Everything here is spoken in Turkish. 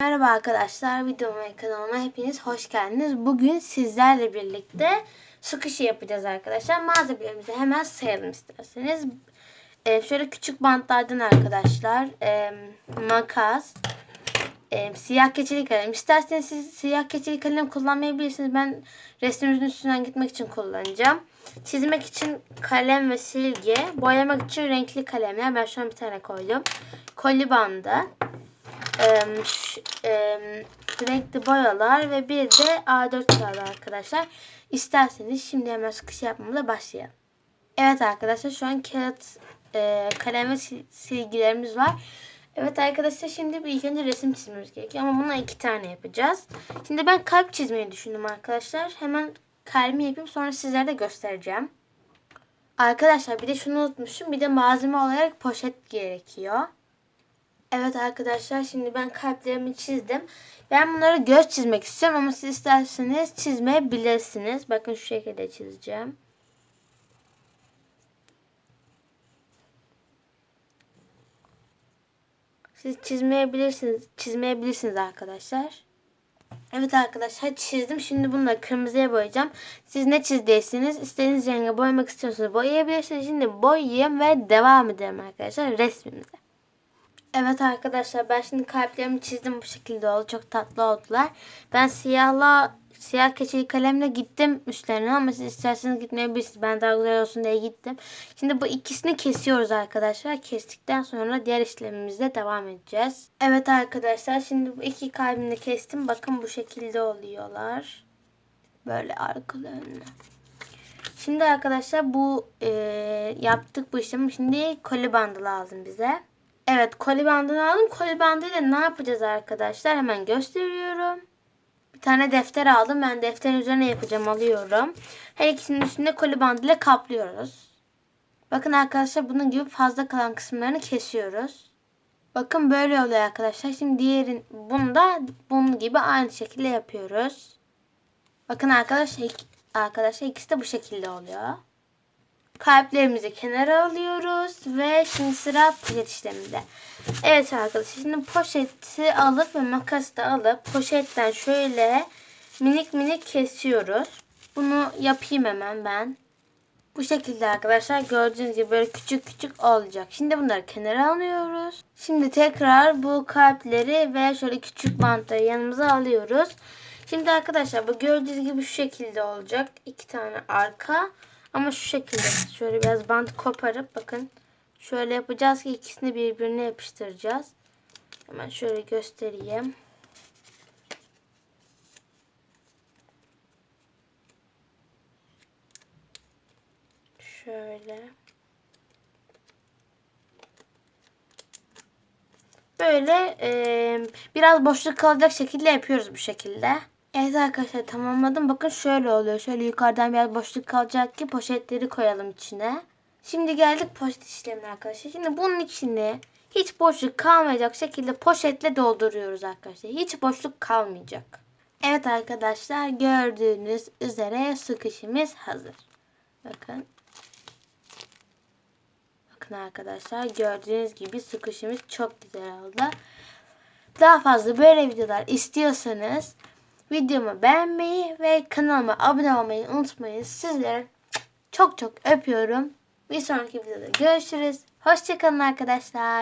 Merhaba arkadaşlar, videoma ve kanalıma hepiniz hoş geldiniz. Bugün sizlerle birlikte sıkışı yapacağız arkadaşlar. Malzemelerimizi hemen sayalım isterseniz. Ee, şöyle küçük bantlardan arkadaşlar, ee, makas, ee, siyah keçeli kalem. İsterseniz siz siyah keçeli kalem kullanmayabilirsiniz. Ben resmimizin üstünden gitmek için kullanacağım. Çizmek için kalem ve silgi, boyamak için renkli kalemler. Ben şu an bir tane koydum. Koli bandı em, renkli boyalar ve bir de A4 kağıdı arkadaşlar. İsterseniz şimdi hemen sıkış yapmamıza başlayalım. Evet arkadaşlar şu an kağıt, e, kalem ve sil- silgilerimiz var. Evet arkadaşlar şimdi bir ilk önce resim çizmemiz gerekiyor ama buna iki tane yapacağız. Şimdi ben kalp çizmeyi düşündüm arkadaşlar. Hemen kalbimi yapayım sonra sizlere de göstereceğim. Arkadaşlar bir de şunu unutmuşum. Bir de malzeme olarak poşet gerekiyor. Evet arkadaşlar şimdi ben kalplerimi çizdim. Ben bunları göz çizmek istiyorum ama siz isterseniz çizmeyebilirsiniz. Bakın şu şekilde çizeceğim. Siz çizmeyebilirsiniz, çizmeyebilirsiniz arkadaşlar. Evet arkadaşlar çizdim. Şimdi bunları kırmızıya boyayacağım. Siz ne çizdiyseniz istediğiniz renge boyamak istiyorsanız boyayabilirsiniz. Şimdi boyayayım ve devam edelim arkadaşlar resmimize. Evet arkadaşlar ben şimdi kalplerimi çizdim bu şekilde oldu. Çok tatlı oldular. Ben siyahla siyah keçeli kalemle gittim üstlerine ama siz isterseniz gitmeyebilirsiniz. Ben daha güzel olsun diye gittim. Şimdi bu ikisini kesiyoruz arkadaşlar. Kestikten sonra diğer işlemimizle devam edeceğiz. Evet arkadaşlar şimdi bu iki kalbini kestim. Bakın bu şekilde oluyorlar. Böyle arkalarını. Şimdi arkadaşlar bu e, yaptık bu işlemi. Şimdi koli bandı lazım bize. Evet koli bandını aldım. Koli bandıyla ne yapacağız arkadaşlar? Hemen gösteriyorum. Bir tane defter aldım. Ben defterin üzerine yapacağım. Alıyorum. Her ikisinin üstünde koli bandıyla kaplıyoruz. Bakın arkadaşlar bunun gibi fazla kalan kısımlarını kesiyoruz. Bakın böyle oluyor arkadaşlar. Şimdi diğerin bunu da bunun gibi aynı şekilde yapıyoruz. Bakın arkadaşlar arkadaşlar ikisi de bu şekilde oluyor. Kalplerimizi kenara alıyoruz ve şimdi sıra poşet işleminde. Evet arkadaşlar şimdi poşeti alıp ve makas da alıp poşetten şöyle minik minik kesiyoruz. Bunu yapayım hemen ben. Bu şekilde arkadaşlar gördüğünüz gibi böyle küçük küçük olacak. Şimdi bunları kenara alıyoruz. Şimdi tekrar bu kalpleri ve şöyle küçük bantları yanımıza alıyoruz. Şimdi arkadaşlar bu gördüğünüz gibi şu şekilde olacak. İki tane arka. Ama şu şekilde şöyle biraz bant koparıp bakın şöyle yapacağız ki ikisini birbirine yapıştıracağız. Hemen şöyle göstereyim. Şöyle. Böyle e, biraz boşluk kalacak şekilde yapıyoruz bu şekilde. Evet arkadaşlar tamamladım. Bakın şöyle oluyor. Şöyle yukarıdan biraz boşluk kalacak ki poşetleri koyalım içine. Şimdi geldik poşet işlemine arkadaşlar. Şimdi bunun içine hiç boşluk kalmayacak şekilde poşetle dolduruyoruz arkadaşlar. Hiç boşluk kalmayacak. Evet arkadaşlar gördüğünüz üzere sıkışımız hazır. Bakın. Bakın arkadaşlar gördüğünüz gibi sıkışımız çok güzel oldu. Daha fazla böyle videolar istiyorsanız videomu beğenmeyi ve kanalıma abone olmayı unutmayın. Sizleri çok çok öpüyorum. Bir sonraki videoda görüşürüz. Hoşçakalın arkadaşlar.